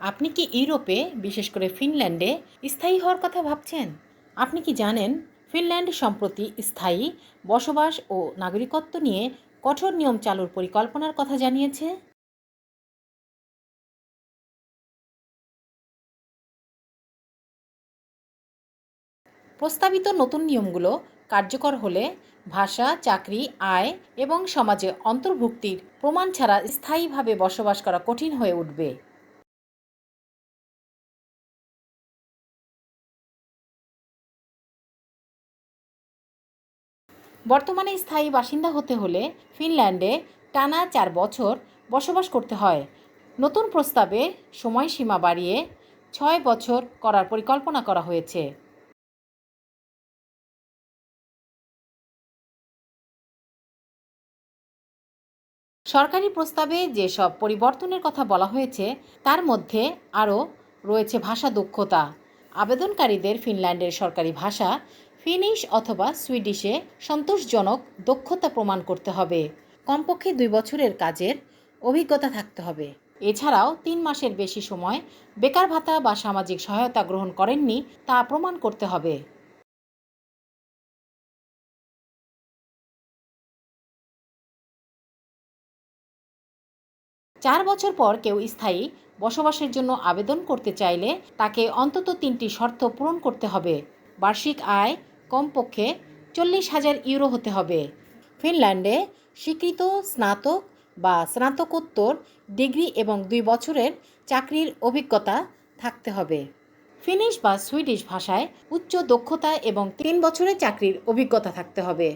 আপনি কি ইউরোপে, বিশেষ করে ফিনল্যান্ডে, স্থায়ী হওয়ার কথা ভাবছেন? আপনি কি জানেন, ফিনল্যান্ড সম্প্রতি স্থায়ী বসবাস ও নাগরিকত্ব নিয়ে কঠোর নিয়ম চালুর পরিকল্পনার কথা জানিয়েছে? প্রস্তাবিত নতুন নিয়মগুলো কার্যকর হলে ভাষা, চাকরি, আয় এবং সমাজে অন্তর্ভুক্তির প্রমাণ ছাড়া স্থায়ীভাবে বসবাস করা কঠিন হয়ে উঠবে। বর্তমানে স্থায়ী বাসিন্দা হতে হলে ফিনল্যান্ডে টানা চার বছর বসবাস করতে হয়। নতুন প্রস্তাবে সময়সীমা বাড়িয়ে ছয় বছর করার পরিকল্পনা করা হয়েছে। সরকারি প্রস্তাবে যেসব পরিবর্তনের কথা বলা হয়েছে, তার মধ্যে আরও রয়েছে ভাষা দক্ষতা। আবেদনকারীদের ফিনল্যান্ডের সরকারি ভাষা ফিনিশ অথবা সুইডিশে সন্তোষজনক দক্ষতা প্রমাণ করতে হবে। কমপক্ষে দুই বছরের কাজের অভিজ্ঞতা থাকতে হবে। এছাড়াও তিন মাসের বেশি সময় বেকার ভাতা বা সামাজিক সহায়তা গ্রহণ করেননি তা প্রমাণ করতে হবে। চার বছর পর কেউ স্থায়ী বসবাসের জন্য আবেদন করতে চাইলে তাকে অন্তত তিনটি শর্ত পূরণ করতে হবে। বার্ষিক আয় কমপক্ষে চল্লিশ হাজার ইউরো হতে হবে। ফিনল্যান্ডে স্বীকৃত স্নাতক বা স্নাতকোত্তর ডিগ্রি এবং দুই বছরের চাকরির অভিজ্ঞতা থাকতে হবে। ফিনিশ বা সুইডিশ ভাষায় উচ্চ দক্ষতা এবং তিন বছরের চাকরির অভিজ্ঞতা থাকতে হবে।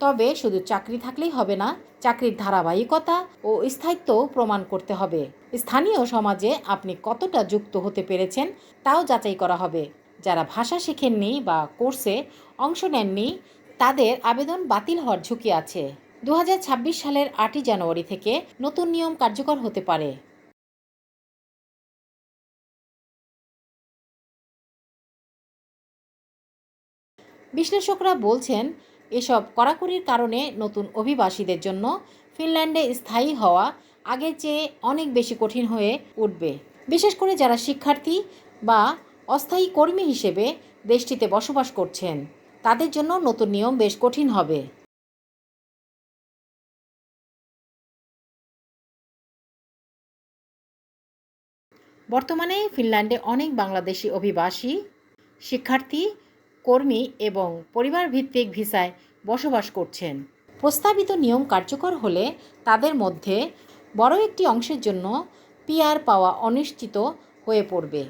তবে শুধু চাকরি থাকলেই হবে না, চাকরির ধারাবাহিকতা ও স্থায়িত্ব প্রমাণ করতে হবে। স্থানীয় সমাজে আপনি কতটা যুক্ত হতে পেরেছেন তাও যাচাই করা হবে। যারা ভাষা শেখেননি বা কোর্সে অংশ নেননি, তাদের আবেদন বাতিল হওয়ার ঝুঁকি আছে। দু হাজার ছাব্বিশ সালের আটই জানুয়ারি থেকে নতুন নিয়ম কার্যকর হতে পারে। বিশ্লেষকরা বলছেন এসব কড়াকড়ির কারণে নতুন অভিবাসীদের জন্য ফিনল্যান্ডে স্থায়ী হওয়া আগের চেয়ে অনেক বেশি কঠিন হয়ে উঠবে। বিশেষ করে যারা শিক্ষার্থী বা অস্থায়ী কর্মী হিসেবে দেশটিতে বসবাস করছেন, তাদের জন্য নতুন নিয়ম বেশ কঠিন হবে। বর্তমানে ফিনল্যান্ডে অনেক বাংলাদেশি অভিবাসী, শিক্ষার্থী কর্মী এবং পরিবারভিত্তিক ভিসায় বসবাস করছেন। প্রস্তাবিত নিয়ম কার্যকর হলে তাদের মধ্যে বড় একটি অংশের জন্য পিআর পাওয়া অনিশ্চিত হয়ে পড়বে।